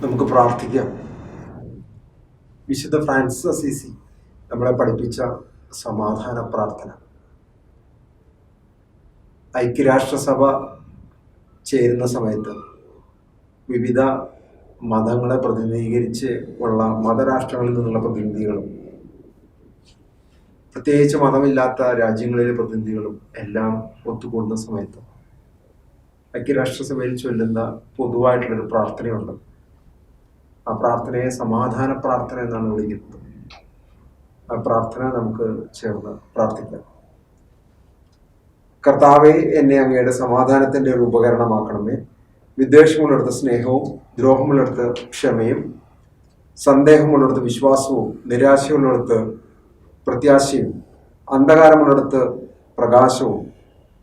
നമുക്ക് പ്രാർത്ഥിക്കാം. വിശുദ്ധ ഫ്രാൻസിസ് അസീസി നമ്മളെ പഠിപ്പിച്ച സമാധാന പ്രാർത്ഥന. ഐക്യരാഷ്ട്രസഭ ചേരുന്ന സമയത്ത് വിവിധ മതങ്ങളെ പ്രതിനിധീകരിച്ച് ഉള്ള മതരാഷ്ട്രങ്ങളിൽ നിന്നുള്ള പ്രതിനിധികളും പ്രത്യേകിച്ച് മതമില്ലാത്ത രാജ്യങ്ങളിലെ പ്രതിനിധികളും എല്ലാം ഒത്തുകൂടുന്ന സമയത്ത് ഐക്യരാഷ്ട്രസഭയിൽ ചൊല്ലുന്ന പൊതുവായിട്ടുള്ളൊരു പ്രാർത്ഥനയുണ്ട്. ആ പ്രാർത്ഥനയെ സമാധാന പ്രാർത്ഥന എന്നാണ് വിളിക്കുന്നത്. ആ പ്രാർത്ഥന നമുക്ക് ചേർന്ന് പ്രാർത്ഥിക്കാം. കർത്താവെ എന്നെ അങ്ങയുടെ സമാധാനത്തിന്റെ ഒരു ഉപകരണമാക്കണമേ. വിദ്വേഷമുള്ളിടത്ത് സ്നേഹവും ദ്രോഹമുള്ളിടത്ത് ക്ഷമയും സന്ദേഹമുള്ളിടത്ത് വിശ്വാസവും നിരാശയുള്ളിടത്ത് പ്രത്യാശയും അന്ധകാരമുള്ളിടത്ത് പ്രകാശവും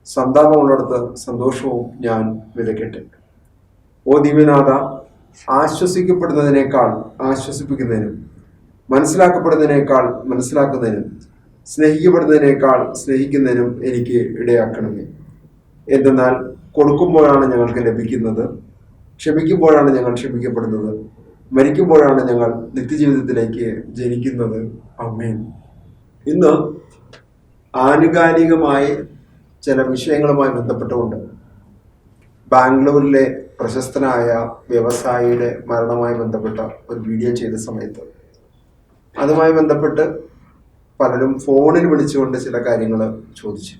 സന്താപമുള്ളിടത്ത് സന്തോഷവും ഞാൻ വിലക്കട്ടെ ഓ ദിവ്യനാഥ ആശ്വസിക്കപ്പെടുന്നതിനേക്കാൾ ആശ്വസിപ്പിക്കുന്നതിനും മനസ്സിലാക്കപ്പെടുന്നതിനേക്കാൾ മനസ്സിലാക്കുന്നതിനും സ്നേഹിക്കപ്പെടുന്നതിനേക്കാൾ സ്നേഹിക്കുന്നതിനും എനിക്ക് ഇടയാക്കണമേ. എന്തെന്നാൽ കൊടുക്കുമ്പോഴാണ് ഞങ്ങൾക്ക് ലഭിക്കുന്നത് ക്ഷമിക്കുമ്പോഴാണ് ഞങ്ങൾ ക്ഷമിക്കപ്പെടുന്നത് മരിക്കുമ്പോഴാണ് ഞങ്ങൾ നിത്യജീവിതത്തിലേക്ക് ജനിക്കുന്നത്. അമ്മേൻ ഇന്ന് ആനുകാലികമായി ചില വിഷയങ്ങളുമായി ബന്ധപ്പെട്ടുകൊണ്ട് ബാംഗ്ലൂരിലെ പ്രശസ്തനായ വ്യവസായിയുടെ മരണവുമായി ബന്ധപ്പെട്ട ഒരു വീഡിയോ ചെയ്ത സമയത്ത് അതുമായി ബന്ധപ്പെട്ട് പലരും ഫോണിൽ വിളിച്ചുകൊണ്ട് ചില കാര്യങ്ങൾ ചോദിച്ചു.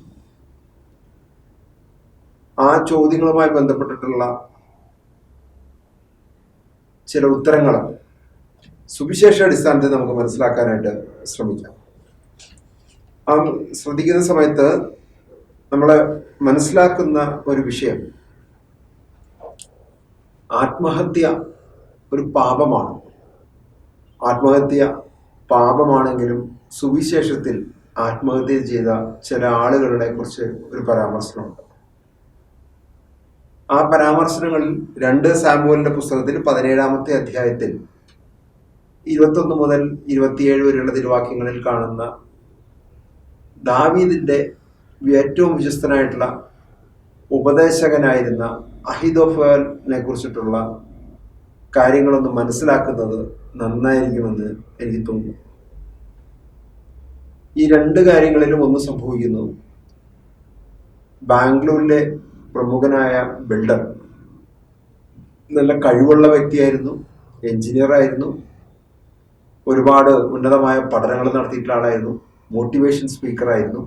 ആ ചോദ്യങ്ങളുമായി ബന്ധപ്പെട്ടിട്ടുള്ള ചില ഉത്തരങ്ങൾ സുവിശേഷ അടിസ്ഥാനത്തിൽ നമുക്ക് മനസ്സിലാക്കാനായിട്ട് ശ്രമിക്കാം. ആ ശ്രദ്ധിക്കുന്ന സമയത്ത് നമ്മൾ മനസ്സിലാക്കുന്ന ഒരു വിഷയം ആത്മഹത്യ ഒരു പാപമാണ്. ആത്മഹത്യ പാപമാണെങ്കിലും സുവിശേഷത്തിൽ ആത്മഹത്യ ചെയ്ത ചില ആളുകളെ കുറിച്ച് ഒരു പരാമർശനമുണ്ട് ആ പരാമർശനങ്ങളിൽ രണ്ട് സാമുവലിന്റെ പുസ്തകത്തിൽ പതിനേഴാമത്തെ അധ്യായത്തിൽ ഇരുപത്തൊന്ന് മുതൽ ഇരുപത്തിയേഴ് വരെയുള്ള തിരുവാക്യങ്ങളിൽ കാണുന്ന ദാവീദിന്റെ ഏറ്റവും വിശ്വസ്തനായിട്ടുള്ള ഉപദേശകനായിരുന്ന അഹിദോഫലിനെ കുറിച്ചിട്ടുള്ള കാര്യങ്ങളൊന്ന് മനസ്സിലാക്കുന്നത് നന്നായിരിക്കുമെന്ന് എനിക്ക് തോന്നുന്നു. ഈ രണ്ട് കാര്യങ്ങളിലും ഒന്ന് സംഭവിക്കുന്നു. ബാംഗ്ലൂരിലെ പ്രമുഖനായ ബിൽഡർ നല്ല കഴിവുള്ള വ്യക്തിയായിരുന്നു എഞ്ചിനീയർ ആയിരുന്നു ഒരുപാട് ഉന്നതമായ പഠനങ്ങൾ നടത്തിയിട്ടുള്ള ആളായിരുന്നു മോട്ടിവേഷൻ സ്പീക്കറായിരുന്നു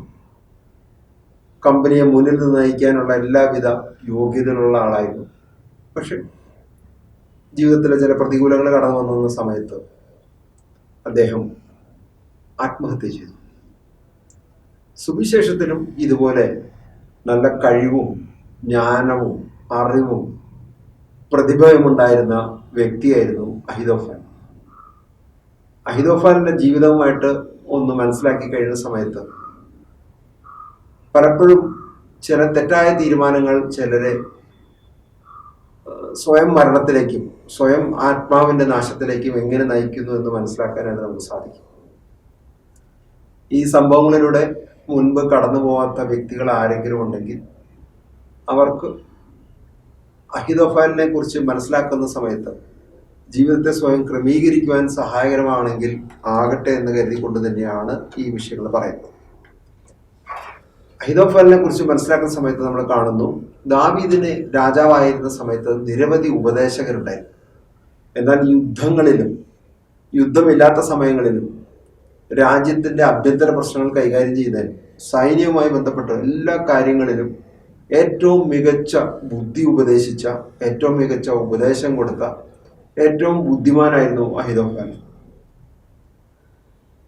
കമ്പനിയെ മുന്നിൽ നിന്ന് നയിക്കാനുള്ള എല്ലാവിധ യോഗ്യതകളുള്ള ആളായിരുന്നു. പക്ഷെ ജീവിതത്തിലെ ചില പ്രതികൂലങ്ങൾ കടന്നു വന്ന സമയത്ത് അദ്ദേഹം ആത്മഹത്യ ചെയ്തു. സുവിശേഷത്തിനും ഇതുപോലെ നല്ല കഴിവും ജ്ഞാനവും അറിവും പ്രതിഭയുമുണ്ടായിരുന്ന വ്യക്തിയായിരുന്നു അഹിദോഫാൻ അഹിദോഫാനിന്റെ ജീവിതവുമായിട്ട് ഒന്ന് മനസ്സിലാക്കി കഴിയുന്ന സമയത്ത് പലപ്പോഴും ചില തെറ്റായ തീരുമാനങ്ങൾ ചിലരെ സ്വയം മരണത്തിലേക്കും സ്വയം ആത്മാവിന്റെ നാശത്തിലേക്കും എങ്ങനെ നയിക്കുന്നു എന്ന് മനസ്സിലാക്കാനായിട്ട് നമുക്ക് സാധിക്കും. ഈ സംഭവങ്ങളിലൂടെ മുൻപ് കടന്നു പോകാത്ത വ്യക്തികൾ ആരെങ്കിലും ഉണ്ടെങ്കിൽ അവർക്ക് അഹിദോഫാലിനെ കുറിച്ച് മനസ്സിലാക്കുന്ന സമയത്ത് ജീവിതത്തെ സ്വയം ക്രമീകരിക്കുവാൻ സഹായകരമാണെങ്കിൽ ആകട്ടെ എന്ന് കരുതിക്കൊണ്ട് തന്നെയാണ് ഈ വിഷയങ്ങൾ പറയുന്നത്. അഹിദോഫലിനെ കുറിച്ച് മനസ്സിലാക്കുന്ന സമയത്ത് നമ്മൾ കാണുന്നു ദാവീദിന് രാജാവായിരുന്ന സമയത്ത് നിരവധി ഉപദേശകരുണ്ടായിരുന്നു എന്നാൽ യുദ്ധങ്ങളിലും യുദ്ധമില്ലാത്ത സമയങ്ങളിലും രാജ്യത്തിന്റെ ആഭ്യന്തര പ്രശ്നങ്ങൾ കൈകാര്യം ചെയ്താൽ സൈന്യവുമായി ബന്ധപ്പെട്ട എല്ലാ കാര്യങ്ങളിലും ഏറ്റവും മികച്ച ബുദ്ധി ഉപദേശിച്ച ഏറ്റവും മികച്ച ഉപദേശം കൊടുത്ത ഏറ്റവും ബുദ്ധിമാനായിരുന്നു അഹിദോഫാൻ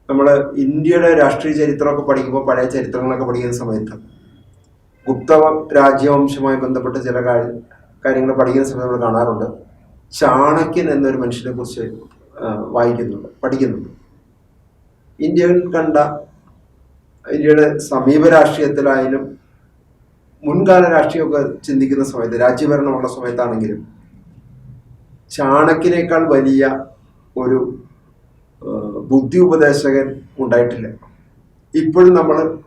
നമ്മൾ ഇന്ത്യയുടെ രാഷ്ട്രീയ ചരിത്രമൊക്കെ പഠിക്കുമ്പോൾ പഴയ ചരിത്രങ്ങളൊക്കെ പഠിക്കുന്ന സമയത്ത് ഗുപ്ത രാജ്യവംശവുമായി ബന്ധപ്പെട്ട ചില കാര്യ- കാര്യങ്ങൾ പഠിക്കുന്ന സമയത്ത് നമ്മൾ കാണാറുണ്ട്. ചാണക്യൻ എന്നൊരു മനുഷ്യനെ കുറിച്ച് വായിക്കുന്നുണ്ട് പഠിക്കുന്നുണ്ട്. ഇന്ത്യയിൽ കണ്ട ഇന്ത്യയുടെ സമീപ രാഷ്ട്രീയത്തിലായാലും മുൻകാല രാഷ്ട്രീയമൊക്കെ ചിന്തിക്കുന്ന സമയത്ത് രാജ്യഭരണമുള്ള സമയത്താണെങ്കിലും ചാണക്യനേക്കാൾ വലിയ ഒരു ബുദ്ധി ഉപദേശകൻ ഉണ്ടായിട്ടില്ല. ഇപ്പോഴും നമ്മൾ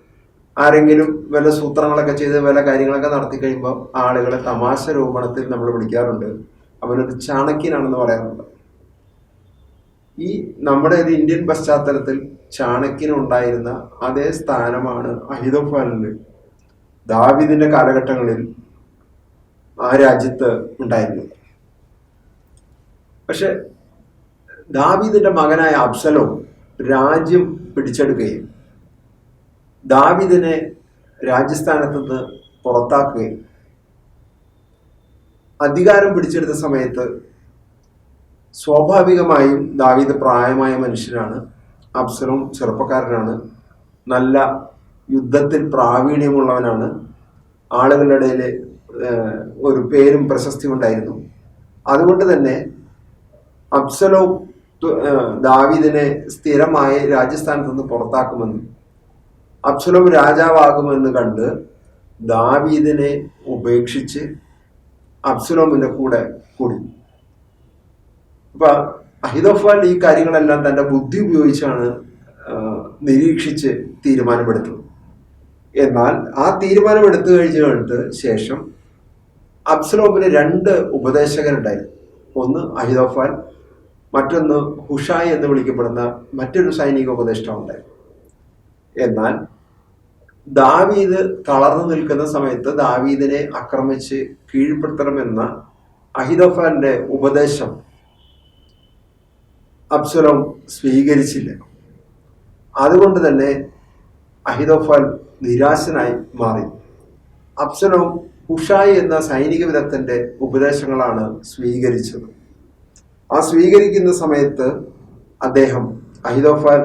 ആരെങ്കിലും വല്ല സൂത്രങ്ങളൊക്കെ ചെയ്ത് വല്ല കാര്യങ്ങളൊക്കെ നടത്തി കഴിയുമ്പോൾ ആളുകളെ തമാശ രൂപണത്തിൽ നമ്മൾ വിളിക്കാറുണ്ട്. അവനൊരു ചാണക്യനാണെന്ന് പറയാറുണ്ട്. ഈ നമ്മുടെ ഒരു ഇന്ത്യൻ പശ്ചാത്തലത്തിൽ ചാണക്യനുണ്ടായിരുന്ന അതേ സ്ഥാനമാണ് അഹിതോഫാലിന് ദാവിദിന്റെ കാലഘട്ടങ്ങളിൽ ആ രാജ്യത്ത് ഉണ്ടായിരുന്നത്. പക്ഷെ ദാവീദിന്റെ മകനായ അബ്സലോ രാജ്യം പിടിച്ചെടുക്കുകയും ദാവീദിനെ രാജ്യസ്ഥാനത്ത് നിന്ന് പുറത്താക്കുകയും അധികാരം പിടിച്ചെടുത്ത സമയത്ത് സ്വാഭാവികമായും ദാവീദ് പ്രായമായ മനുഷ്യനാണ്. അപ്സരവും ചെറുപ്പക്കാരനാണ്. നല്ല യുദ്ധത്തിൽ പ്രാവീണ്യമുള്ളവനാണ്. ആളുകളുടെ ഇടയിൽ ഒരു പേരും പ്രശസ്തിയും ഉണ്ടായിരുന്നു. അതുകൊണ്ട് തന്നെ അബ്സലോ ദാവീദിനെ സ്ഥിരമായി രാജസ്ഥാനത്ത് നിന്ന് പുറത്താക്കുമെന്ന്. അബ്സലോം രാജാവാകുമെന്ന് കണ്ട് ദാവീദിനെ ഉപേക്ഷിച്ച് അബ്സുലോമിന്റെ കൂടെ കൂടി. അപ്പൊ അഹിദോഫാൽ ഈ കാര്യങ്ങളെല്ലാം തന്റെ ബുദ്ധി ഉപയോഗിച്ചാണ് നിരീക്ഷിച്ച് തീരുമാനമെടുത്തത്. എന്നാൽ ആ തീരുമാനമെടുത്തു കഴിഞ്ഞിട്ട് ശേഷം അബ്സലോമിന് രണ്ട് ഉപദേശകരുണ്ടായിരുന്നു ഒന്ന് അഹിദോഫാൽ മറ്റൊന്ന് ഹുഷായ് എന്ന് വിളിക്കപ്പെടുന്ന മറ്റൊരു സൈനിക ഉപദേഷ്ടാവുണ്ട്. എന്നാൽ ദാവീദ് തളർന്നു നിൽക്കുന്ന സമയത്ത് ദാവീദിനെ ആക്രമിച്ച് കീഴ്പ്പെടുത്തണമെന്ന അഹിദഫാന്റെ ഉപദേശം അബ്സലോം സ്വീകരിച്ചില്ല. അതുകൊണ്ട് തന്നെ അഹിദോഫാൽ നിരാശനായി മാറി. അബ്സലോം ഹുഷായി എന്ന സൈനിക വിദഗ്ധന്റെ ഉപദേശങ്ങളാണ് സ്വീകരിച്ചത്. ആ സ്വീകരിക്കുന്ന സമയത്ത് അദ്ദേഹം അഹിദോഫാൽ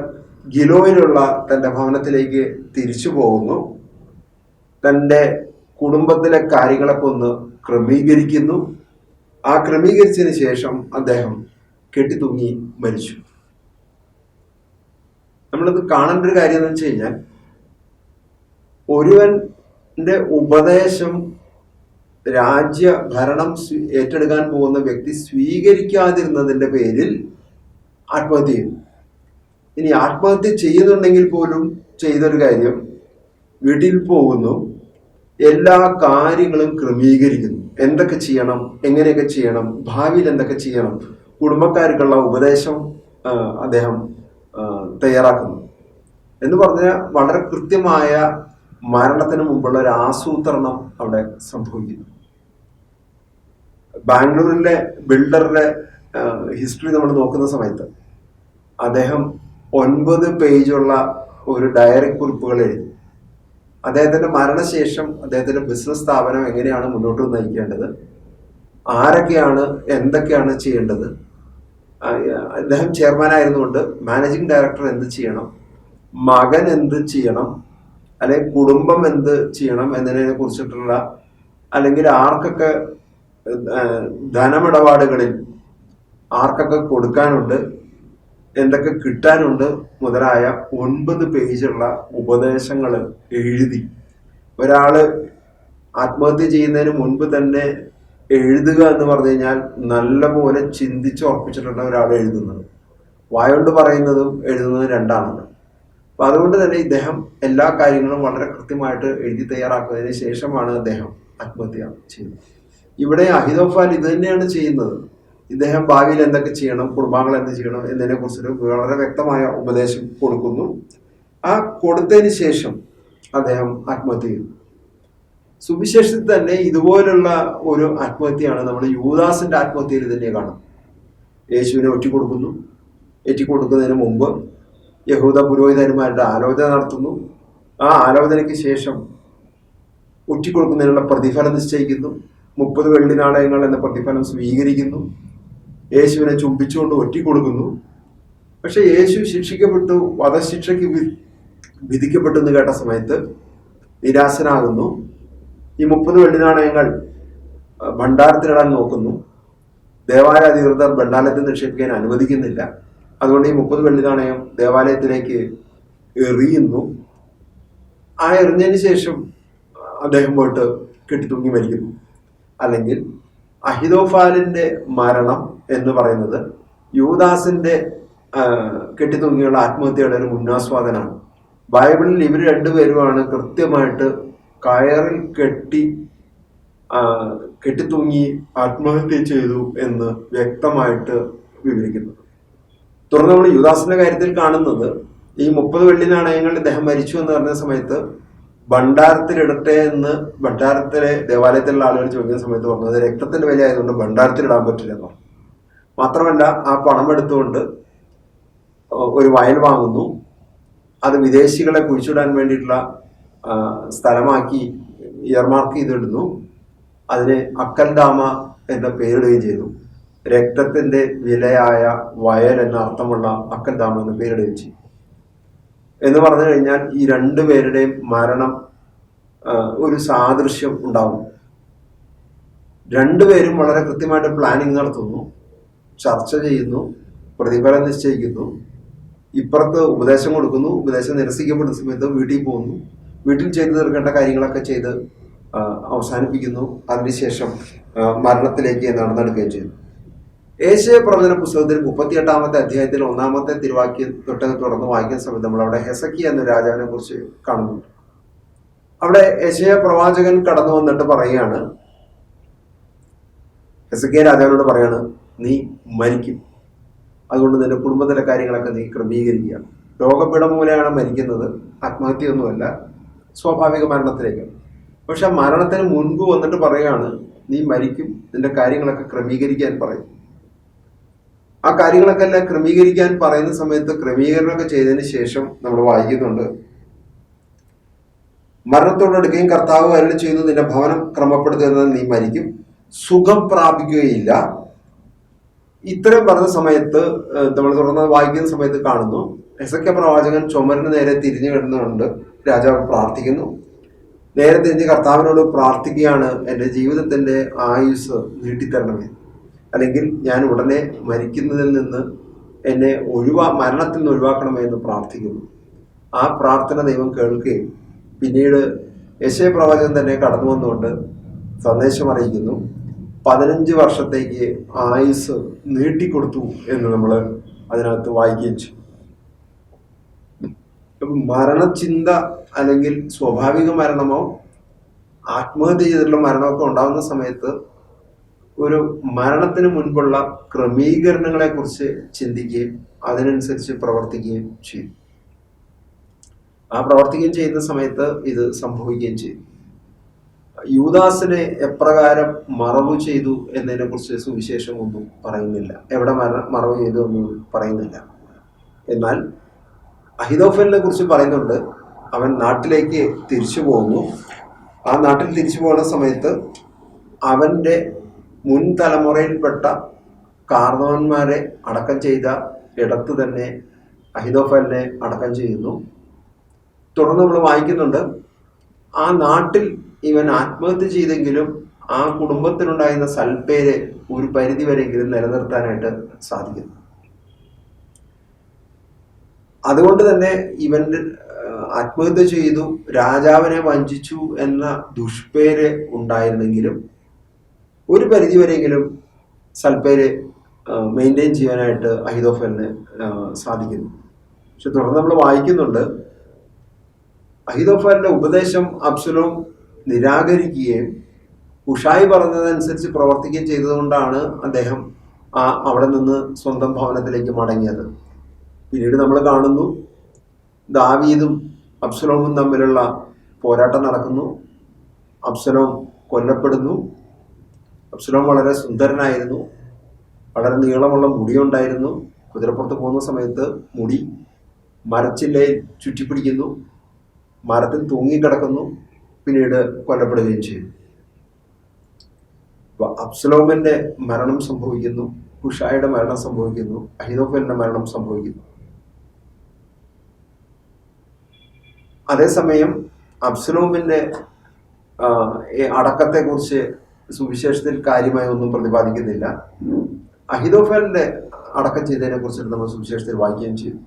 ഗിലോയിലുള്ള തന്റെ ഭവനത്തിലേക്ക് തിരിച്ചു പോകുന്നു. തന്റെ കുടുംബത്തിലെ കാര്യങ്ങളൊക്കെ ഒന്ന് ക്രമീകരിക്കുന്നു. ആ ക്രമീകരിച്ചതിന് ശേഷം അദ്ദേഹം കെട്ടിത്തൂങ്ങി മരിച്ചു. നമ്മളിത് കാണേണ്ട ഒരു കാര്യം എന്ന് വെച്ച് കഴിഞ്ഞാൽ ഒരുവന്റെ ഉപദേശം രാജ്യ ഭരണം ഏറ്റെടുക്കാൻ പോകുന്ന വ്യക്തി സ്വീകരിക്കാതിരുന്നതിന്റെ പേരിൽ ആത്മഹത്യ ചെയ്യും ഇനി ആത്മഹത്യ ചെയ്യുന്നുണ്ടെങ്കിൽ പോലും ചെയ്തൊരു കാര്യം വീട്ടിൽ പോകുന്നു എല്ലാ കാര്യങ്ങളും ക്രമീകരിക്കുന്നു. എന്തൊക്കെ ചെയ്യണം എങ്ങനെയൊക്കെ ചെയ്യണം ഭാവിയിൽ എന്തൊക്കെ ചെയ്യണം കുടുംബക്കാർക്കുള്ള ഉപദേശം അദ്ദേഹം തയ്യാറാക്കുന്നു. എന്ന് പറഞ്ഞാൽ വളരെ കൃത്യമായ മരണത്തിന് മുമ്പുള്ള ഒരു ആസൂത്രണം അവിടെ സംഭവിക്കുന്നു. ബാംഗ്ലൂരിലെ ബിൽഡറുടെ ഹിസ്റ്ററി നമ്മൾ നോക്കുന്ന സമയത്ത് അദ്ദേഹം ഒൻപത് പേജുള്ള ഒരു ഡയറി കുറിപ്പുകൾ എഴുതി. അദ്ദേഹത്തിന്റെ മരണശേഷം അദ്ദേഹത്തിന്റെ ബിസിനസ് സ്ഥാപനം എങ്ങനെയാണ് മുന്നോട്ട് നയിക്കേണ്ടത്? ആരൊക്കെയാണ് എന്തൊക്കെയാണ് ചെയ്യേണ്ടത്? അദ്ദേഹം ചെയർമാൻ ആയിരുന്നുകൊണ്ട് മാനേജിംഗ് ഡയറക്ടർ എന്ത് ചെയ്യണം? മകൻ എന്ത് ചെയ്യണം? അല്ലെങ്കിൽ കുടുംബം എന്ത് ചെയ്യണം എന്നതിനെ കുറിച്ചിട്ടുള്ള അല്ലെങ്കിൽ ആർക്കൊക്കെ ധനമിടപാടുകളിൽ ആർക്കൊക്കെ കൊടുക്കാനുണ്ട് എന്തൊക്കെ കിട്ടാനുണ്ട് മുതലായ ഒൻപത് പേജുള്ള ഉപദേശങ്ങൾ എഴുതി. ഒരാൾ ആത്മഹത്യ ചെയ്യുന്നതിന് മുൻപ് തന്നെ എഴുതുക എന്ന് പറഞ്ഞു കഴിഞ്ഞാൽ നല്ലപോലെ ചിന്തിച്ച് ഉറപ്പിച്ചിട്ടുള്ള ഒരാൾ എഴുതുന്നത്. വായോണ്ട് പറയുന്നതും എഴുതുന്നതും രണ്ടാണല്ലോ അപ്പൊ അതുകൊണ്ട് തന്നെ ഇദ്ദേഹം എല്ലാ കാര്യങ്ങളും വളരെ കൃത്യമായിട്ട് എഴുതി തയ്യാറാക്കുന്നതിന് ശേഷമാണ് അദ്ദേഹം ആത്മഹത്യ ചെയ്യുന്നത്. ഇവിടെ അഹിദോഫാൽ ഇത് തന്നെയാണ് ചെയ്യുന്നത്. ഇദ്ദേഹം ഭാവിയിൽ എന്തൊക്കെ ചെയ്യണം കുടുംബാംഗങ്ങൾ എന്ത് ചെയ്യണം എന്നതിനെ കുറിച്ചൊരു വളരെ വ്യക്തമായ ഉപദേശം കൊടുക്കുന്നു. ആ കൊടുത്തതിന് ശേഷം അദ്ദേഹം ആത്മഹത്യ ചെയ്യുന്നു സുവിശേഷത്തിൽ തന്നെ ഇതുപോലുള്ള ഒരു ആത്മഹത്യയാണ് നമ്മൾ യൂദാസിന്റെ ആത്മഹത്യയിൽ തന്നെ കാണും യേശുവിനെ ഒറ്റിക്കൊടുക്കുന്നു. ഏറ്റിക്കൊടുക്കുന്നതിന് മുമ്പ് യഹൂദ പുരോഹിതന്മാരുടെ ആലോചന നടത്തുന്നു. ആ ആലോചനയ്ക്ക് ശേഷം ഒറ്റിക്കൊടുക്കുന്നതിനുള്ള പ്രതിഫലം നിശ്ചയിക്കുന്നു. മുപ്പത് വെള്ളി നാണയങ്ങൾ എന്ന പ്രതിഫലം സ്വീകരിക്കുന്നു. യേശുവിനെ ചുംബിച്ചുകൊണ്ട് ഒറ്റിക്കൊടുക്കുന്നു പക്ഷെ യേശു ശിക്ഷിക്കപ്പെട്ടു വധശിക്ഷയ്ക്ക് വിധിക്കപ്പെട്ടു എന്ന് കേട്ട സമയത്ത് നിരാശനാകുന്നു. ഈ മുപ്പത് വെള്ളി നാണയങ്ങൾ ഭണ്ഡാരത്തിലിടാൻ നോക്കുന്നു. ദേവാലയാധികൃതർ ഭണ്ഡാരത്തിൽ നിക്ഷേപിക്കാൻ അനുവദിക്കുന്നില്ല. അതുകൊണ്ട് ഈ മുപ്പത് വെള്ളി നാണയം ദേവാലയത്തിലേക്ക് എറിയുന്നു. ആ എറിഞ്ഞതിന് ശേഷം അദ്ദേഹം പോയിട്ട് കെട്ടിത്തൂങ്ങി മരിക്കുന്നു. അല്ലെങ്കിൽ അഹിതോഫാലിന്റെ മരണം എന്ന് പറയുന്നത് യൂദാസിന്റെ കെട്ടിത്തൂങ്ങിയുള്ള ആത്മഹത്യയുടെ ഒരു മുന്നാസ്വാദനാണ് ബൈബിളിൽ ഇവർ രണ്ടുപേരുമാണ് കൃത്യമായിട്ട് കയറിൽ കെട്ടി കെട്ടിത്തൂങ്ങി ആത്മഹത്യ ചെയ്തു എന്ന് വ്യക്തമായിട്ട് വിവരിക്കുന്നത് തുടർന്ന് നമ്മൾ യുദാസിന്റെ കാര്യത്തിൽ കാണുന്നത് ഈ മുപ്പത് വെള്ളി നാണയങ്ങൾ ഇദ്ദേഹം മരിച്ചു എന്ന് പറഞ്ഞ സമയത്ത് ഭണ്ഡാരത്തിലിടട്ടെ എന്ന് ഭണ്ഡാരത്തിലെ ദേവാലയത്തിലുള്ള ആളുകൾ ചോദിക്കുന്ന സമയത്ത് പറഞ്ഞത് രക്തത്തിന്റെ വില ആയതുകൊണ്ട് ഭണ്ഡാരത്തിലിടാൻ പറ്റില്ല എന്ന് മാത്രമല്ല ആ പണം എടുത്തുകൊണ്ട് ഒരു വയൽ വാങ്ങുന്നു. അത് വിദേശികളെ കുഴിച്ചിടാൻ വേണ്ടിയിട്ടുള്ള സ്ഥലമാക്കി ഇയർമാർക്ക് ചെയ്തിടുന്നു. അതിന് അക്കൽ ഡാമ എന്ന പേരിടുകയും ചെയ്തു. രക്തത്തിന്റെ വിലയായ വയൽ എന്ന അർത്ഥമുള്ള അക്കൽ ഡാമ എന്ന പേരിടുകയും ചെയ്തു. എന്ന് പറഞ്ഞു കഴിഞ്ഞാൽ ഈ രണ്ടു പേരുടെയും മരണം ഒരു സാദൃശ്യം ഉണ്ടാവും. രണ്ടുപേരും വളരെ കൃത്യമായിട്ട് പ്ലാനിങ് നടത്തുന്നു ചർച്ച ചെയ്യുന്നു പ്രതിഫലം നിശ്ചയിക്കുന്നു ഇപ്പുറത്ത് ഉപദേശം കൊടുക്കുന്നു ഉപദേശം നിരസിക്കപ്പെടുന്ന സമയത്ത് വീട്ടിൽ പോകുന്നു വീട്ടിൽ ചെയ്തു തീർക്കേണ്ട കാര്യങ്ങളൊക്കെ ചെയ്ത് അവസാനിപ്പിക്കുന്നു. അതിനുശേഷം മരണത്തിലേക്ക് നടന്നെടുക്കുകയും ചെയ്യുന്നു. ഏഷ്യ പ്രവചന പുസ്തകത്തിൽ മുപ്പത്തിയെട്ടാമത്തെ അധ്യായത്തിൽ ഒന്നാമത്തെ തിരുവാക്യം തൊട്ട് തുടർന്ന് വായിക്കുന്ന സമയത്ത് നമ്മൾ അവിടെ ഹെസക്കി എന്ന രാജാവിനെ കുറിച്ച് കാണുന്നുണ്ട്. അവിടെ യശയ പ്രവാചകൻ കടന്നു വന്നിട്ട് പറയുകയാണ്. ഹെസക്കിയ രാജാവിനോട് പറയാണ് നീ മരിക്കും. അതുകൊണ്ട് നിന്റെ കുടുംബത്തിലെ കാര്യങ്ങളൊക്കെ നീ ക്രമീകരിക്കുക. രോഗപീഠം മരിക്കുന്നത്. ആത്മഹത്യയൊന്നുമല്ല. സ്വാഭാവിക മരണത്തിലേക്ക്. പക്ഷെ മരണത്തിന് മുൻപ് വന്നിട്ട് പറയുകയാണ് നീ മരിക്കും. നിന്റെ കാര്യങ്ങളൊക്കെ ക്രമീകരിക്കാൻ പറയും. ആ കാര്യങ്ങളൊക്കെ എല്ലാം ക്രമീകരിക്കാൻ പറയുന്ന സമയത്ത് ക്രമീകരണമൊക്കെ ചെയ്തതിന് ശേഷം നമ്മൾ വായിക്കുന്നുണ്ട്. മരണത്തോടടുക്കുകയും കർത്താവ് അരളി ചെയ്യുന്നു നിന്റെ ഭവനം ക്രമപ്പെടുത്തുന്നത് നീ മരിക്കും. സുഖം പ്രാപിക്കുകയില്ല. ഇത്തരം പറഞ്ഞ സമയത്ത് നമ്മൾ തുടർന്ന് വായിക്കുന്ന സമയത്ത് കാണുന്നു എസക്ക പ്രവാചകൻ ചുമരിന് നേരെ തിരിഞ്ഞു കിടന്നുകൊണ്ട് രാജാവ് പ്രാർത്ഥിക്കുന്നു. നേരെ തിരിഞ്ഞ് കർത്താവിനോട് പ്രാർത്ഥിക്കുകയാണ് എന്റെ ജീവിതത്തിന്റെ ആയുസ് നീട്ടിത്തരണമേ. അല്ലെങ്കിൽ ഞാൻ ഉടനെ മരിക്കുന്നതിൽ നിന്ന് എന്നെ ഒഴിവാ മരണത്തിൽ നിന്ന് ഒഴിവാക്കണമേ എന്ന് പ്രാർത്ഥിക്കുന്നു. ആ പ്രാർത്ഥന ദൈവം കേൾക്കുകയും പിന്നീട് യശയ പ്രവാചകൻ തന്നെ കടന്നു വന്നുകൊണ്ട് സന്ദേശം അറിയിക്കുന്നു. പതിനഞ്ച് വർഷത്തേക്ക് ആയുസ് നീട്ടിക്കൊടുത്തു എന്ന് നമ്മൾ അതിനകത്ത് വായിക്കുകയും ചെയ്യും. മരണചിന്ത അല്ലെങ്കിൽ സ്വാഭാവിക മരണമോ ആത്മഹത്യ ചെയ്തിട്ടുള്ള മരണമൊക്കെ ഉണ്ടാകുന്ന സമയത്ത് ഒരു മരണത്തിന് മുൻപുള്ള ക്രമീകരണങ്ങളെ കുറിച്ച് ചിന്തിക്കുകയും അതിനനുസരിച്ച് പ്രവർത്തിക്കുകയും ചെയ്യും. ആ പ്രവർത്തിക്കുകയും ചെയ്യുന്ന സമയത്ത് ഇത് സംഭവിക്കുകയും ചെയ്യും. യൂദാസിനെ എപ്രകാരം മറവ് ചെയ്തു എന്നതിനെ കുറിച്ച് സുവിശേഷം ഒന്നും പറയുന്നില്ല. എവിടെ മറവ് ചെയ്തു ഒന്നും പറയുന്നില്ല. എന്നാൽ അഹിതോഫലിനെ കുറിച്ച് പറയുന്നുണ്ട്. അവൻ നാട്ടിലേക്ക് തിരിച്ചു പോകുന്നു ആ നാട്ടിൽ തിരിച്ചു പോകുന്ന സമയത്ത് അവന്റെ മുൻ തലമുറയിൽപ്പെട്ട കാർന്നവന്മാരെ അടക്കം ചെയ്ത ഇടത്ത് തന്നെ അഹിതോഫലിനെ അടക്കം ചെയ്യുന്നു. തുടർന്ന് നമ്മൾ വായിക്കുന്നുണ്ട് ആ നാട്ടിൽ ഇവൻ ആത്മഹത്യ ചെയ്തെങ്കിലും ആ കുടുംബത്തിനുണ്ടായിരുന്ന സൽപ്പേര് ഒരു പരിധി വരെയെങ്കിലും നിലനിർത്താനായിട്ട് സാധിക്കുന്നു. അതുകൊണ്ട് തന്നെ ഇവൻ ആത്മഹത്യ ചെയ്തു രാജാവിനെ വഞ്ചിച്ചു എന്ന ദുഷ്പേര് ഉണ്ടായിരുന്നെങ്കിലും ഒരു പരിധി വരെയെങ്കിലും സൽപ്പേര് മെയിന്റെയിൻ ചെയ്യാനായിട്ട് അഹിതോഫലിന് സാധിക്കുന്നു. പക്ഷെ തുടർന്ന് നമ്മൾ വായിക്കുന്നുണ്ട് അഹിദോഫലിന്റെ ഉപദേശം അബ്സുലോം നിരാകരിക്കുകയും ഉഷായി പറഞ്ഞതനുസരിച്ച് പ്രവർത്തിക്കുകയും ചെയ്തതുകൊണ്ടാണ് അദ്ദേഹം ആ അവിടെ നിന്ന് സ്വന്തം ഭവനത്തിലേക്ക് മടങ്ങിയത്. പിന്നീട് നമ്മൾ കാണുന്നു ദാവീദും അബ്സലോമും തമ്മിലുള്ള പോരാട്ടം നടക്കുന്നു. അബ്സലോം കൊല്ലപ്പെടുന്നു. അബ്സലോം വളരെ സുന്ദരനായിരുന്നു. വളരെ നീളമുള്ള മുടിയുണ്ടായിരുന്നു. കുതിരപ്പുറത്ത് പോകുന്ന സമയത്ത് മുടി മരച്ചില്ലെ ചുറ്റിപ്പിടിക്കുന്നു. മരത്തിൽ തൂങ്ങിക്കിടക്കുന്നു. പിന്നീട് കൊല്ലപ്പെടുകയും ചെയ്തു. അബ്സലോമിന്റെ മരണം സംഭവിക്കുന്നു. ഉഷായുടെ മരണം സംഭവിക്കുന്നു. അഹിതോഫലിന്റെ മരണം സംഭവിക്കുന്നു. അതേസമയം അബ്സലോമിന്റെ അടക്കത്തെക്കുറിച്ച് സുവിശേഷത്തിൽ കാര്യമായി ഒന്നും പ്രതിപാദിക്കുന്നില്ല. അഹിതോഫലിന്റെ അടക്കം ചെയ്തതിനെ കുറിച്ചിട്ട് നമ്മൾ സുവിശേഷത്തിൽ വായിക്കുകയും ചെയ്തു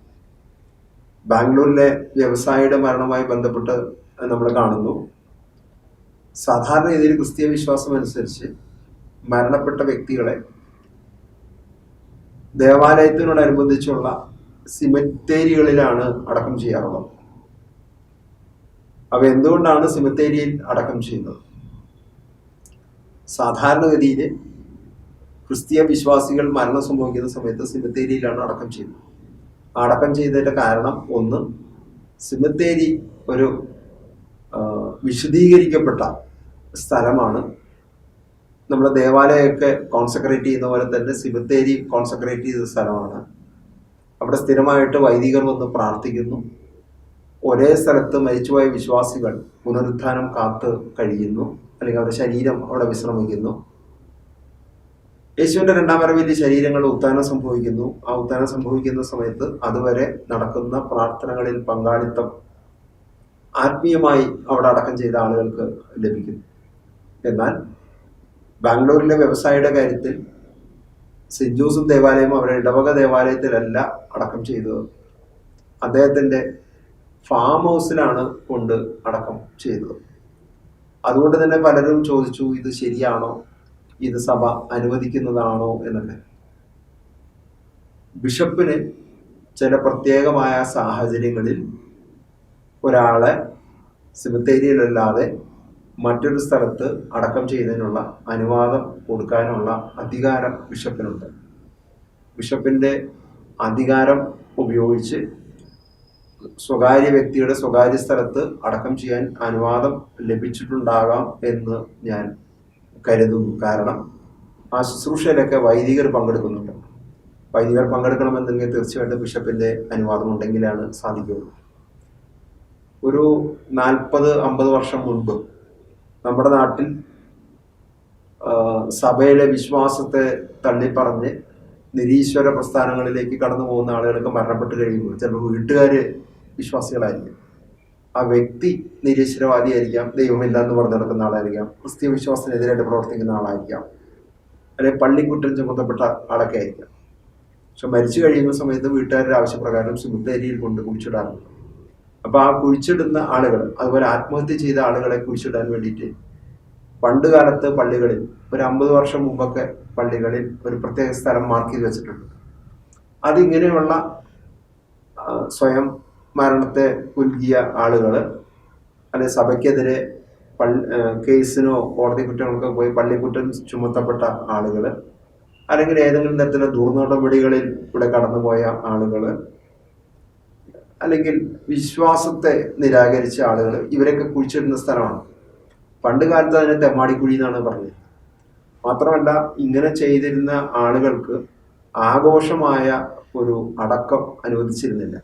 ബാംഗ്ലൂരിലെ വ്യവസായിയുടെ മരണവുമായി ബന്ധപ്പെട്ട് നമ്മൾ കാണുന്നു. സാധാരണ രീതിയിൽ ക്രിസ്തീയ വിശ്വാസം അനുസരിച്ച് മരണപ്പെട്ട വ്യക്തികളെ ദേവാലയത്തിനോടനുബന്ധിച്ചുള്ള സിമറ്റേരികളിലാണ് അടക്കം ചെയ്യാറുള്ളത്. അവ എന്തുകൊണ്ടാണ് സിമത്തേരിയിൽ അടക്കം ചെയ്യുന്നത്? സാധാരണഗതിയിൽ ക്രിസ്തീയ വിശ്വാസികൾ മരണം സംഭവിക്കുന്ന സമയത്ത് സിമത്തേരിയിലാണ് അടക്കം ചെയ്യുന്നത്. അടക്കം ചെയ്തതിന്റെ കാരണം ഒന്ന് സിമത്തേരി ഒരു വിശദീകരിക്കപ്പെട്ട സ്ഥലമാണ്. നമ്മുടെ ദേവാലയമൊക്കെ കോൺസെൻട്രേറ്റ് ചെയ്യുന്ന പോലെ തന്നെ സിമത്തേരി കോൺസെൻട്രേറ്റ് ചെയ്ത സ്ഥലമാണ്. അവിടെ സ്ഥിരമായിട്ട് വൈദികർ വന്ന് പ്രാർത്ഥിക്കുന്നു. ഒരേ സ്ഥലത്ത് മരിച്ചുപോയ വിശ്വാസികൾ പുനരുദ്ധാനം കാത്ത് കഴിയുന്നു. അല്ലെങ്കിൽ അവരുടെ ശരീരം അവിടെ വിശ്രമിക്കുന്നു. യേശുവിന്റെ രണ്ടാം വരവിൽ ശരീരങ്ങൾ ഉത്ഥാനം സംഭവിക്കുന്നു. ആ ഉത്ഥാനം സംഭവിക്കുന്ന സമയത്ത് അതുവരെ നടക്കുന്ന പ്രാർത്ഥനകളിൽ പങ്കാളിത്തം ആത്മീയമായി അവിടെ അടക്കം ചെയ്ത ആളുകൾക്ക് ലഭിക്കുന്നു. എന്നാൽ ബാംഗ്ലൂരിലെ വ്യവസായിയുടെ കാര്യത്തിൽ സെന്റ് ജോസഫ് ദേവാലയം അവരുടെ ഇടവക ദേവാലയത്തിലല്ല അടക്കം ചെയ്തത്. അദ്ദേഹത്തിന്റെ ഫാം ഹൗസിലാണ് കൊണ്ട് അടക്കം ചെയ്തത്. അതുകൊണ്ട് തന്നെ പലരും ചോദിച്ചു ഇത് ശരിയാണോ? ഇത് സഭ അനുവദിക്കുന്നതാണോ? എന്നൊക്കെ. ബിഷപ്പിന് ചില പ്രത്യേകമായ സാഹചര്യങ്ങളിൽ ഒരാളെ സിമത്തേരിയിലല്ലാതെ മറ്റൊരു സ്ഥലത്ത് അടക്കം ചെയ്യുന്നതിനുള്ള അനുവാദം കൊടുക്കാനുള്ള അധികാരം ബിഷപ്പിനുണ്ട്. ബിഷപ്പിന്റെ അധികാരം ഉപയോഗിച്ച് സ്വകാര്യ വ്യക്തിയുടെ സ്വകാര്യ സ്ഥലത്ത് അടക്കം ചെയ്യാൻ അനുവാദം ലഭിച്ചിട്ടുണ്ടാകാം എന്ന് ഞാൻ കരുതുന്നു. കാരണം ആ ശുശ്രൂഷയിലൊക്കെ വൈദികർ പങ്കെടുക്കുന്നുണ്ട്. വൈദികർ പങ്കെടുക്കണമെന്നുണ്ടെങ്കിൽ തീർച്ചയായിട്ടും ബിഷപ്പിന്റെ അനുവാദം ഉണ്ടെങ്കിലാണ് സാധിക്കുകയുള്ളൂ. ഒരു നാൽപ്പത് അമ്പത് വർഷം മുൻപ് നമ്മുടെ നാട്ടിൽ സഭയിലെ വിശ്വാസത്തെ തള്ളിപ്പറഞ്ഞ് നിരീശ്വര പ്രസ്ഥാനങ്ങളിലേക്ക് കടന്നു പോകുന്ന ആളുകളൊക്കെ മരണപ്പെട്ട് കഴിയുമ്പോൾ ചിലപ്പോൾ വീട്ടുകാര് വിശ്വാസികളായിരിക്കും. ആ വ്യക്തി നിരീശ്വരവാദിയായിരിക്കാം ദൈവമില്ല എന്ന് പറഞ്ഞു നടക്കുന്ന ആളായിരിക്കാം ക്രിസ്തീയ വിശ്വാസത്തിനെതിരായിട്ട് പ്രവർത്തിക്കുന്ന ആളായിരിക്കാം അല്ലെങ്കിൽ പള്ളിക്കുറ്റം ചുമത്തപ്പെട്ട ആളൊക്കെ ആയിരിക്കാം. പക്ഷെ മരിച്ചു കഴിയുന്ന സമയത്ത് വീട്ടുകാരുടെ ആവശ്യപ്രകാരം സുമുത്തേരിയിൽ കൊണ്ട് കുഴിച്ചിടാറുണ്ട്. അപ്പോൾ ആ കുഴിച്ചിടുന്ന ആളുകൾ അതുപോലെ ആത്മഹത്യ ചെയ്ത ആളുകളെ കുഴിച്ചിടാൻ വേണ്ടിയിട്ട് പണ്ട് കാലത്ത് പള്ളികളിൽ ഒരു അമ്പത് വർഷം മുമ്പൊക്കെ പള്ളികളിൽ ഒരു പ്രത്യേക സ്ഥലം മാർക്ക് ചെയ്ത് വെച്ചിട്ടുണ്ട്. അതിങ്ങനെയുള്ള സ്വയം മരണത്തെ പുൽകിയ ആളുകൾ അല്ലെങ്കിൽ സഭയ്ക്കെതിരെ പള്ളി കേസിനോ കോടതി കുറ്റങ്ങൾക്കോ പോയി പള്ളിക്കുറ്റം ചുമത്തപ്പെട്ട ആളുകൾ അല്ലെങ്കിൽ ഏതെങ്കിലും തരത്തിലുള്ള ദുർനടപടികളിൽ ഇവിടെ കടന്നുപോയ ആളുകൾ അല്ലെങ്കിൽ വിശ്വാസത്തെ നിരാകരിച്ച ആളുകൾ ഇവരൊക്കെ കുഴിച്ചിടുന്ന സ്ഥലമാണ്. പണ്ട് കാലത്ത് അതിനെ തെമ്മാടിക്കുഴി എന്നാണ് പറഞ്ഞത്. മാത്രമല്ല ഇങ്ങനെ ചെയ്തിരുന്ന ആളുകൾക്ക് ആഘോഷമായ ഒരു അടക്കം അനുവദിച്ചിരുന്നില്ല.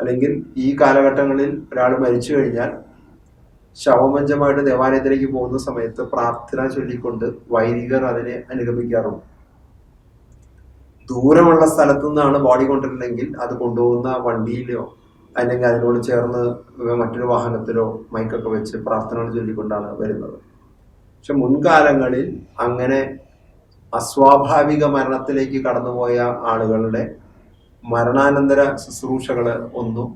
അല്ലെങ്കിൽ ഈ കാലഘട്ടങ്ങളിൽ ഒരാൾ മരിച്ചു കഴിഞ്ഞാൽ ശവമഞ്ചമായിട്ട് ദേവാലയത്തിലേക്ക് പോകുന്ന സമയത്ത് പ്രാർത്ഥന ചൊല്ലിക്കൊണ്ട് വൈദികർ അതിനെ അനുഗമിക്കാറുണ്ട്. ദൂരമുള്ള സ്ഥലത്തു നിന്നാണ് ബോഡി കൊണ്ടിരുന്നെങ്കിൽ അത് കൊണ്ടുപോകുന്ന വണ്ടിയിലോ അല്ലെങ്കിൽ അതിനോട് ചേർന്ന് മറ്റൊരു വാഹനത്തിലോ മൈക്കൊക്കെ വെച്ച് പ്രാർത്ഥനകൾ ചൊല്ലിക്കൊണ്ടാണ് വരുന്നത്. പക്ഷെ മുൻകാലങ്ങളിൽ അങ്ങനെ അസ്വാഭാവിക മരണത്തിലേക്ക് കടന്നുപോയ ആളുകളുടെ മരണാനന്തര ശുശ്രൂഷകൾ ഒന്നും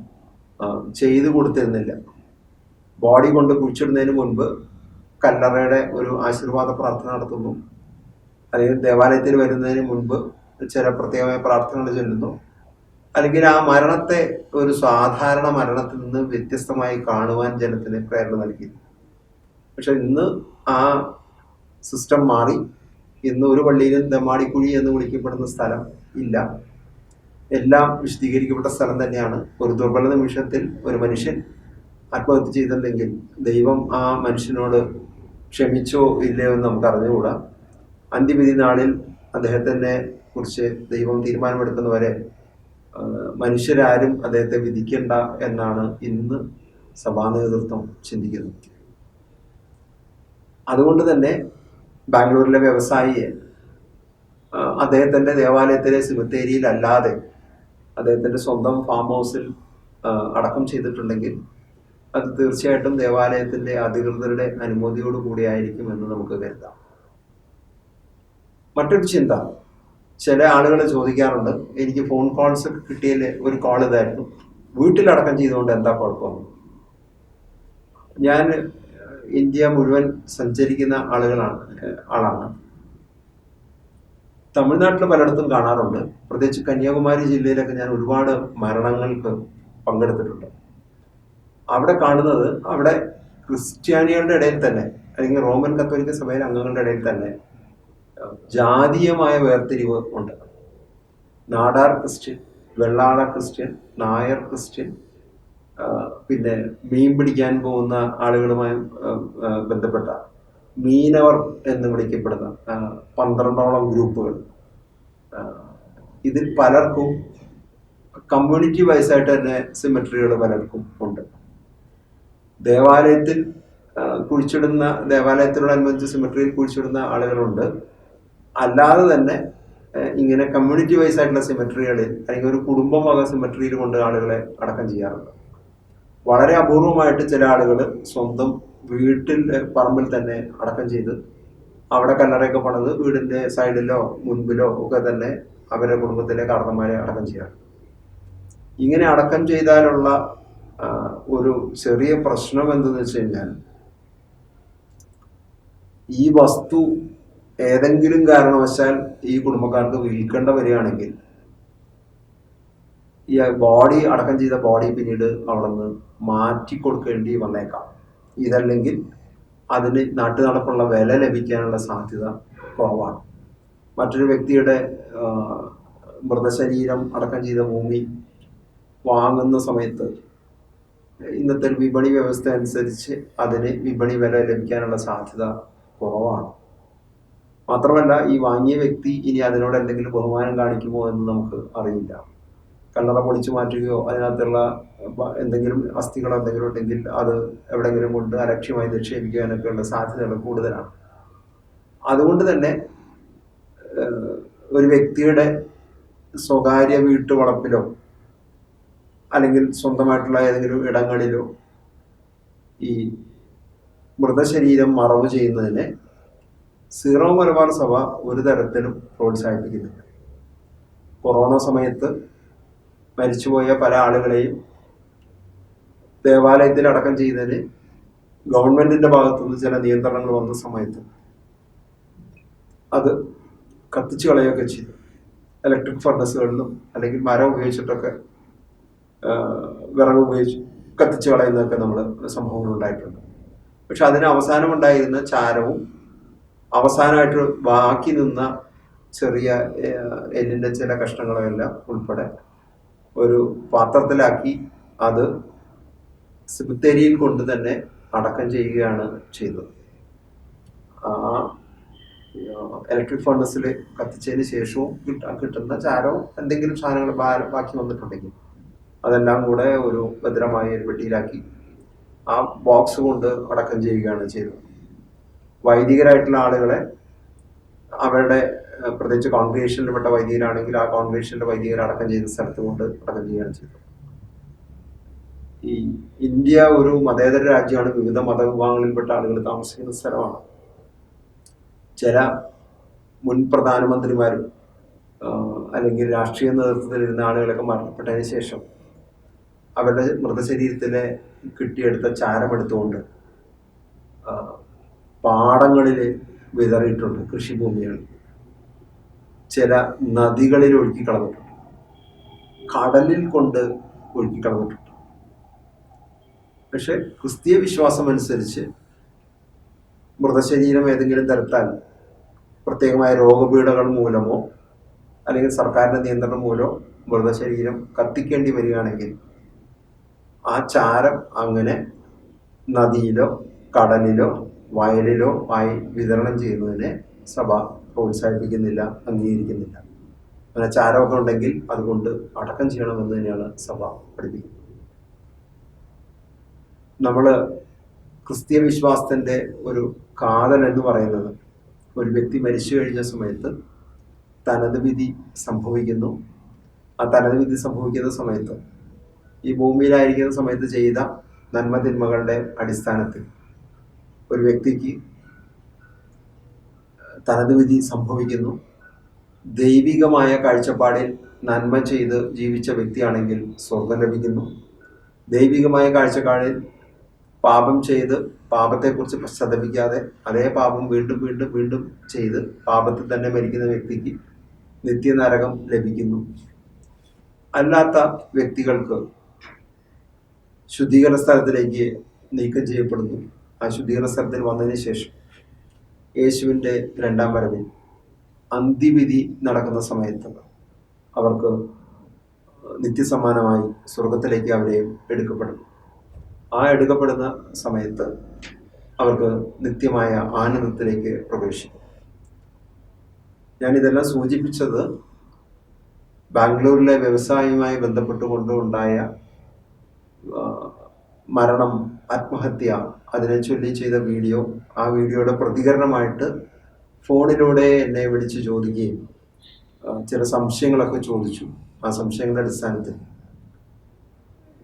ചെയ്തു കൊടുത്തിരുന്നില്ല. ബോഡി കൊണ്ട് കുഴിച്ചിടുന്നതിന് മുൻപ് കല്ലറയുടെ ഒരു ആശീർവാദ പ്രാർത്ഥന നടത്തുന്നു. അല്ലെങ്കിൽ ദേവാലയത്തിൽ വരുന്നതിന് മുൻപ് ചില പ്രത്യേകമായ പ്രാർത്ഥനകൾ ചൊല്ലുന്നു. അല്ലെങ്കിൽ ആ മരണത്തെ ഒരു സാധാരണ മരണത്തിൽ നിന്ന് വ്യത്യസ്തമായി കാണുവാൻ ജനത്തിന് പ്രേരണ നൽകി പക്ഷെ ഇന്ന് ആ സിസ്റ്റം മാറി. ഇന്ന് ഒരു പള്ളിയിലും ദമാടിക്കുഴി എന്ന് വിളിക്കപ്പെടുന്ന സ്ഥലം ഇല്ല. എല്ലാം വിശദീകരിക്കപ്പെട്ട സ്ഥലം തന്നെയാണ്. ഒരു ദുർബല നിമിഷത്തിൽ ഒരു മനുഷ്യൻ ആത്മഹത്യ ചെയ്തിട്ടുണ്ടെങ്കിൽ ദൈവം ആ മനുഷ്യനോട് ക്ഷമിച്ചോ ഇല്ലയോ എന്ന് നമുക്ക് അറിഞ്ഞുകൂടാ. അന്ത്യവിധി നാളിൽ അദ്ദേഹത്തിനെ കുറിച്ച് ദൈവം തീരുമാനമെടുക്കുന്നവരെ മനുഷ്യരാരും അദ്ദേഹത്തെ വിധിക്കണ്ട എന്നാണ് ഇന്ന് സഭാ നേതൃത്വം ചിന്തിക്കുന്നത്. അതുകൊണ്ട് തന്നെ ബാംഗ്ലൂരിലെ വ്യവസായിയെ അദ്ദേഹത്തിന്റെ ദേവാലയത്തിലെ സിമിത്തേരിയിൽ അല്ലാതെ അദ്ദേഹത്തിന്റെ സ്വന്തം ഫാം ഹൗസിൽ അടക്കം ചെയ്തിട്ടുണ്ടെങ്കിൽ അത് തീർച്ചയായിട്ടും ദേവാലയത്തിന്റെ അധികൃതരുടെ അനുമതിയോട് കൂടിയായിരിക്കും എന്ന് നമുക്ക് കരുതാം. മറ്റൊരു ചിന്ത. ചില ആളുകൾ ചോദിക്കാറുണ്ട് എനിക്ക് ഫോൺ കോൾസ് കിട്ടിയതിൽ ഒരു കോൾ ഇതായിരുന്നു. വീട്ടിലടക്കം ചെയ്തുകൊണ്ട് എന്താ കുഴപ്പം? ഞാൻ ഇന്ത്യ മുഴുവൻ സഞ്ചരിക്കുന്ന ആളുകളാണ് ആളാണ്. തമിഴ്നാട്ടിൽ പലയിടത്തും കാണാറുണ്ട്. പ്രത്യേകിച്ച് കന്യാകുമാരി ജില്ലയിലൊക്കെ ഞാൻ ഒരുപാട് മരണങ്ങൾക്ക് പങ്കെടുത്തിട്ടുണ്ട്. അവിടെ കാണുന്നത് അവിടെ ക്രിസ്ത്യാനികളുടെ ഇടയിൽ തന്നെ അല്ലെങ്കിൽ റോമൻ കത്തോലിക്ക സഭയിലെ അംഗങ്ങളുടെ ഇടയിൽ തന്നെ ജാതീയമായ വേർതിരിവ് ഉണ്ട്. Nadar Christian Vellala Christian Nair Christian പിന്നെ മീൻ പിടിക്കാൻ പോകുന്ന ആളുകളുമായി ബന്ധപ്പെട്ട മീനവർ എന്ന് വിളിക്കപ്പെടുന്ന പന്ത്രണ്ടോളം ഗ്രൂപ്പുകൾ. ഇതിൽ പലർക്കും കമ്മ്യൂണിറ്റി വൈസായിട്ട് തന്നെ സിമെട്രികൾ പലർക്കും ഉണ്ട്. ദേവാലയത്തിൽ കുഴിച്ചിടുന്ന ദേവാലയത്തിനോടനുബന്ധിച്ച് സിമെട്രിയിൽ കുഴിച്ചിടുന്ന ആളുകളുണ്ട്. അല്ലാതെ തന്നെ ഇങ്ങനെ കമ്മ്യൂണിറ്റി വൈസ് ആയിട്ടുള്ള സിമെട്രികളിൽ അല്ലെങ്കിൽ ഒരു കുടുംബം വക സിമെട്രിയിൽ കൊണ്ട് ആളുകളെ അടക്കം ചെയ്യാറുണ്ട്. വളരെ അപൂർവമായിട്ട് ചില ആളുകൾ സ്വന്തം വീട്ടിൽ പറമ്പിൽ തന്നെ അടക്കം ചെയ്ത് അവിടെ കല്ലറയൊക്കെ പണിത് വീടിന്റെ സൈഡിലോ മുൻപിലോ ഒക്കെ തന്നെ അവരുടെ കുടുംബത്തിലെ കാരണന്മാരെ അടക്കം ചെയ്യാറ്. ഇങ്ങനെ അടക്കം ചെയ്താലുള്ള ഒരു ചെറിയ പ്രശ്നം എന്തെന്ന് വെച്ച് കഴിഞ്ഞാൽ ഈ വസ്തു ഏതെങ്കിലും കാരണവശാൽ ഈ കുടുംബക്കാർക്ക് വിൽക്കേണ്ട വരികയാണെങ്കിൽ ഈ ബോഡി അടക്കം ചെയ്ത ബോഡി പിന്നീട് അവിടെ നിന്ന് മാറ്റി കൊടുക്കേണ്ടി വന്നേക്കാം. ഇതല്ലെങ്കിൽ അതിന് നാട്ടു നടപ്പുള്ള വില ലഭിക്കാനുള്ള സാധ്യത കുറവാണ്. മറ്റൊരു വ്യക്തിയുടെ മൃതശരീരം അടക്കം ചെയ്ത ഭൂമി വാങ്ങുന്ന സമയത്ത് ഇന്നത്തെ വിപണി വ്യവസ്ഥ അനുസരിച്ച് അതിന് വിപണി വില ലഭിക്കാനുള്ള സാധ്യത കുറവാണ്. മാത്രമല്ല ഈ വാങ്ങിയ വ്യക്തി ഇനി അതിനോട് എന്തെങ്കിലും ബഹുമാനം കാണിക്കുമോ എന്ന് നമുക്ക് അറിയില്ല. കല്ലറ പൊളിച്ചു മാറ്റുകയോ അതിനകത്തുള്ള എന്തെങ്കിലും അസ്ഥികളോ എന്തെങ്കിലും ഉണ്ടെങ്കിൽ അത് എവിടെയെങ്കിലും കൊണ്ട് അലക്ഷ്യമായി നിക്ഷേപിക്കാനൊക്കെയുള്ള സാധ്യതകൾ കൂടുതലാണ്. അതുകൊണ്ട് തന്നെ ഒരു വ്യക്തിയുടെ സ്വകാര്യ വീട്ടുവളപ്പിലോ അല്ലെങ്കിൽ സ്വന്തമായിട്ടുള്ള ഏതെങ്കിലും ഇടങ്ങളിലോ ഈ മൃതശരീരം മറവ് ചെയ്യുന്നതിനെ സീറോ മലബാർ സഭ ഒരു തരത്തിലും പ്രോത്സാഹിപ്പിക്കുന്നില്ല. കൊറോണ സമയത്ത് മരിച്ചുപോയ പല ആളുകളെയും ദേവാലയത്തിൽ അടക്കം ചെയ്തതിന് ഗവൺമെന്റിന്റെ ഭാഗത്തുനിന്ന് ചില നിയന്ത്രണങ്ങൾ വന്ന സമയത്ത് അത് കത്തിച്ചു കളയുകയൊക്കെ ചെയ്തു. ഇലക്ട്രിക് ഫർണസുകളിലും അല്ലെങ്കിൽ മരം ഉപയോഗിച്ചിട്ടൊക്കെ വിറക് ഉപയോഗിച്ച് കത്തിച്ചു കളയുന്നതൊക്കെ നമ്മൾ സംഭവങ്ങൾ ഉണ്ടായിട്ടുണ്ട് പക്ഷെ അതിന് അവസാനം ഉണ്ടായിരുന്ന ചാരവും അവസാനമായിട്ട് ബാക്കി നിന്ന ചെറിയ എല്ലിന്റെ ചില കഷ്ണങ്ങളും എല്ലാം ഉൾപ്പെടെ ഒരു പാത്രത്തിലാക്കി അത് സിമിത്തേരിയിൽ കൊണ്ട് തന്നെ അടക്കം ചെയ്യുകയാണ് ചെയ്തത്. ആ ഇലക്ട്രിക് ഫർണസിൽ കത്തിച്ചതിന് ശേഷവും കിട്ടാൻ കിട്ടുന്ന ചാരവും എന്തെങ്കിലും സാധനങ്ങൾ ബാക്കി വന്നിട്ടുണ്ടെങ്കിൽ അതെല്ലാം കൂടെ ഒരു ഭദ്രമായ ഒരു പെട്ടിയിലാക്കി ആ ബോക്സ് കൊണ്ട് അടക്കം ചെയ്യുകയാണ് ചെയ്തത്. വൈദികരായിട്ടുള്ള ആളുകളെ അവരുടെ പ്രത്യേകിച്ച് കോൺഗ്രേഷനിൽപ്പെട്ട വൈദികരാണെങ്കിൽ ആ കോൺഗ്രേഷനിലെ വൈദികർ അടക്കം ചെയ്ത സ്ഥലത്ത് കൊണ്ട് അടക്കം ചെയ്യുകയാണ് ചെയ്തത് ഈ ഇന്ത്യ ഒരു മതേതര രാജ്യമാണ്. വിവിധ മതവിഭാഗങ്ങളിൽപ്പെട്ട ആളുകൾ താമസിക്കുന്ന സ്ഥലമാണ്. ചില മുൻ പ്രധാനമന്ത്രിമാരും അല്ലെങ്കിൽ രാഷ്ട്രീയ നേതൃത്വത്തിലിരുന്ന ആളുകളൊക്കെ മരണപ്പെട്ടതിന് ശേഷം അവരുടെ മൃതശരീരത്തിലെ കിട്ടിയെടുത്ത ചാരമെടുത്തുകൊണ്ട് പാടങ്ങളിൽ വിതറിയിട്ടുണ്ട് കൃഷിഭൂമികൾ. ചില നദികളിൽ ഒഴുക്കി കളഞ്ഞിട്ടുണ്ട് കടലിൽ കൊണ്ട് ഒഴുക്കി കളഞ്ഞിട്ടുണ്ട് പക്ഷെ ക്രിസ്തീയ വിശ്വാസം അനുസരിച്ച് മൃതശരീരം ഏതെങ്കിലും തരത്താൽ പ്രത്യേകമായ രോഗപീഠകൾ മൂലമോ അല്ലെങ്കിൽ സർക്കാരിന്റെ നിയന്ത്രണം മൂലമോ മൃതശരീരം കത്തിക്കേണ്ടി വരികയാണെങ്കിൽ ആ ചാരം അങ്ങനെ നദിയിലോ കടലിലോ വയലിലോ ആയി വിതരണം ചെയ്യുന്നതിനെ സഭ പ്രോത്സാഹിപ്പിക്കുന്നില്ല അംഗീകരിക്കുന്നില്ല. അങ്ങനെ ചാരമൊക്കെ ഉണ്ടെങ്കിൽ അതുകൊണ്ട് അടക്കം ചെയ്യണമെന്ന് തന്നെയാണ് സഭ പഠിപ്പിക്കുന്നത്. നമ്മൾ ക്രിസ്തീയ വിശ്വാസത്തിന്റെ ഒരു കാതൽ എന്ന് പറയുന്നത് ഒരു വ്യക്തി മരിച്ചു കഴിഞ്ഞ സമയത്ത് തനത് വിധി സംഭവിക്കുന്നു. ആ തനത് വിധി സംഭവിക്കുന്ന സമയത്ത് ഈ ഭൂമിയിലായിരിക്കുന്ന സമയത്ത് ചെയ്ത നന്മ തിന്മകളുടെ അടിസ്ഥാനത്തിൽ ഒരു വ്യക്തിക്ക് തനത് വിധി സംഭവിക്കുന്നു. ദൈവികമായ കാഴ്ചപ്പാടിൽ നന്മ ചെയ്ത് ജീവിച്ച വ്യക്തിയാണെങ്കിൽ സ്വർഗം ലഭിക്കുന്നു. ദൈവികമായ കാഴ്ചപ്പാടിൽ പാപം ചെയ്ത് പാപത്തെക്കുറിച്ച് പശ്ചാത്തപിക്കാതെ അതേ പാപം വീണ്ടും വീണ്ടും വീണ്ടും ചെയ്ത് പാപത്തിൽ തന്നെ മരിക്കുന്ന വ്യക്തിക്ക് നിത്യനരകം ലഭിക്കുന്നു. അല്ലാത്ത വ്യക്തികൾക്ക് ശുദ്ധീകരണ സ്ഥലത്തിലേക്ക് നീക്കം ചെയ്യപ്പെടുന്നു. ആ ശുദ്ധീകരണ സ്ഥലത്തിൽ വന്നതിന് ശേഷം യേശുവിന്റെ രണ്ടാം വരവിൽ അന്തിവിധി നടക്കുന്ന സമയത്ത് അവർക്ക് നിത്യസമാനമായി സ്വർഗത്തിലേക്ക് അവരെ എടുക്കപ്പെടും. ആ എടുക്കപ്പെടുന്ന സമയത്ത് അവർക്ക് നിത്യമായ ആനന്ദത്തിലേക്ക് പ്രവേശിക്കും. ഞാനിതെല്ലാം സൂചിപ്പിച്ചത് ബാംഗ്ലൂരിലെ വ്യവസായവുമായി ബന്ധപ്പെട്ടുകൊണ്ടുണ്ടായ മരണം ആത്മഹത്യ അതിനെ ചൊല്ലി ചെയ്ത വീഡിയോ ആ വീഡിയോയുടെ പ്രതികരണമായിട്ട് ഫോണിലൂടെ എന്നെ വിളിച്ച് ചോദിക്കുകയും ചില സംശയങ്ങളൊക്കെ ചോദിച്ചു ആ സംശയങ്ങളുടെ അടിസ്ഥാനത്തിൽ.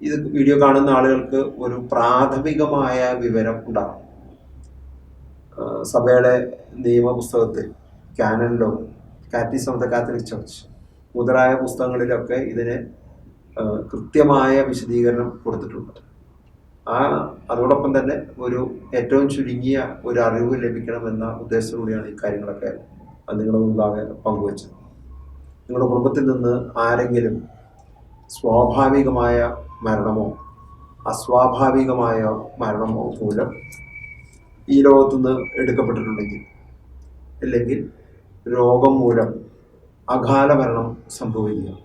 ഇത് വീഡിയോ കാണുന്ന ആളുകൾക്ക് ഒരു പ്രാഥമികമായ വിവരം ഉണ്ടാകും. സഭയുടെ നിയമപുസ്തകത്തിൽ കാനനിലോ catechism of the Catholic Church മുതലായ പുസ്തകങ്ങളിലൊക്കെ ഇതിന് കൃത്യമായ വിശദീകരണം കൊടുത്തിട്ടുണ്ട്. ആ അതോടൊപ്പം തന്നെ ഒരു ഏറ്റവും ചുരുങ്ങിയ ഒരു അറിവ് ലഭിക്കണമെന്ന ഉദ്ദേശത്തോടെയാണ് ഈ കാര്യങ്ങളൊക്കെ നിങ്ങളുടെ മുമ്പാകെ പങ്കുവച്ചത്. നിങ്ങളുടെ കുടുംബത്തിൽ നിന്ന് ആരെങ്കിലും സ്വാഭാവികമായ മരണമോ അസ്വാഭാവികമായ മരണമോ മൂലം ഈ ലോകത്തുനിന്ന് എടുക്കപ്പെട്ടിട്ടുണ്ടെങ്കിൽ അല്ലെങ്കിൽ രോഗം മൂലം അകാല മരണം സംഭവിക്കുക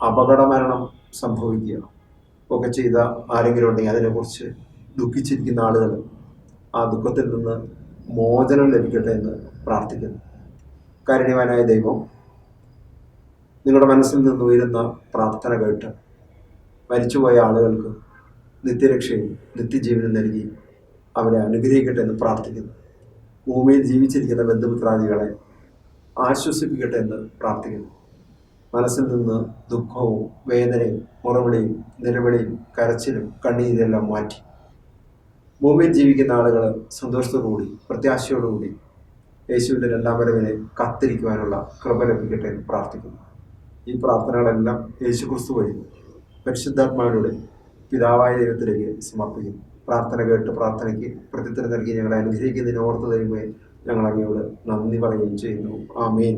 അപകട മരണം സംഭവിക്കുക ഒക്കെ ചെയ്ത ആരെങ്കിലും ഉണ്ടെങ്കിൽ അതിനെക്കുറിച്ച് ദുഃഖിച്ചിരിക്കുന്ന ആളുകൾ ആ ദുഃഖത്തിൽ നിന്ന് മോചനം ലഭിക്കട്ടെ എന്ന് പ്രാർത്ഥിക്കുന്നു. കാരുണ്യവാനായ ദൈവം നിങ്ങളുടെ മനസ്സിൽ നിന്ന് ഉയരുന്ന പ്രാർത്ഥന കേട്ട് മരിച്ചുപോയ ആളുകൾക്ക് നിത്യരക്ഷയും നിത്യജീവനും നൽകി അവരെ അനുഗ്രഹിക്കട്ടെ എന്ന് പ്രാർത്ഥിക്കുന്നു. ഭൂമിയിൽ ജീവിച്ചിരിക്കുന്ന ബന്ധുമിത്രാദികളെ ആശ്വസിപ്പിക്കട്ടെ എന്ന് പ്രാർത്ഥിക്കുന്നു. മനസ്സിൽ നിന്ന് ദുഃഖവും വേദനയും മുറവിളിയും നിലവിളിയും കരച്ചിലും കണ്ണീരെല്ലാം മാറ്റി. ഭൂമിയിൽ ജീവിക്കുന്ന ആളുകൾ സന്തോഷത്തോടുകൂടി പ്രത്യാശയോടുകൂടി യേശുവിന്റെ രണ്ടാം വരവിനെ കാത്തിരിക്കുവാനുള്ള കൃപ ലഭിക്കട്ടെ എന്ന് പ്രാർത്ഥിക്കുന്നു. ഈ പ്രാർത്ഥനകളെല്ലാം യേശു ക്രിസ്തു വഴി പരിശുദ്ധാത്മാവിലൂടെ പിതാവായ ദൈവത്തിലേക്ക് സമർപ്പിക്കുന്നു. പ്രാർത്ഥന കേട്ട് പ്രാർത്ഥനയ്ക്ക് പ്രത്യുത്തരം നൽകി ഞങ്ങളെ അനുഗ്രഹിക്കുന്നതിന് ഓർത്ത് തരുമ്പോൾ ഞങ്ങൾ അങ്ങയോട് നന്ദി പറയുകയും ചെയ്യുന്നു. ആമേൻ.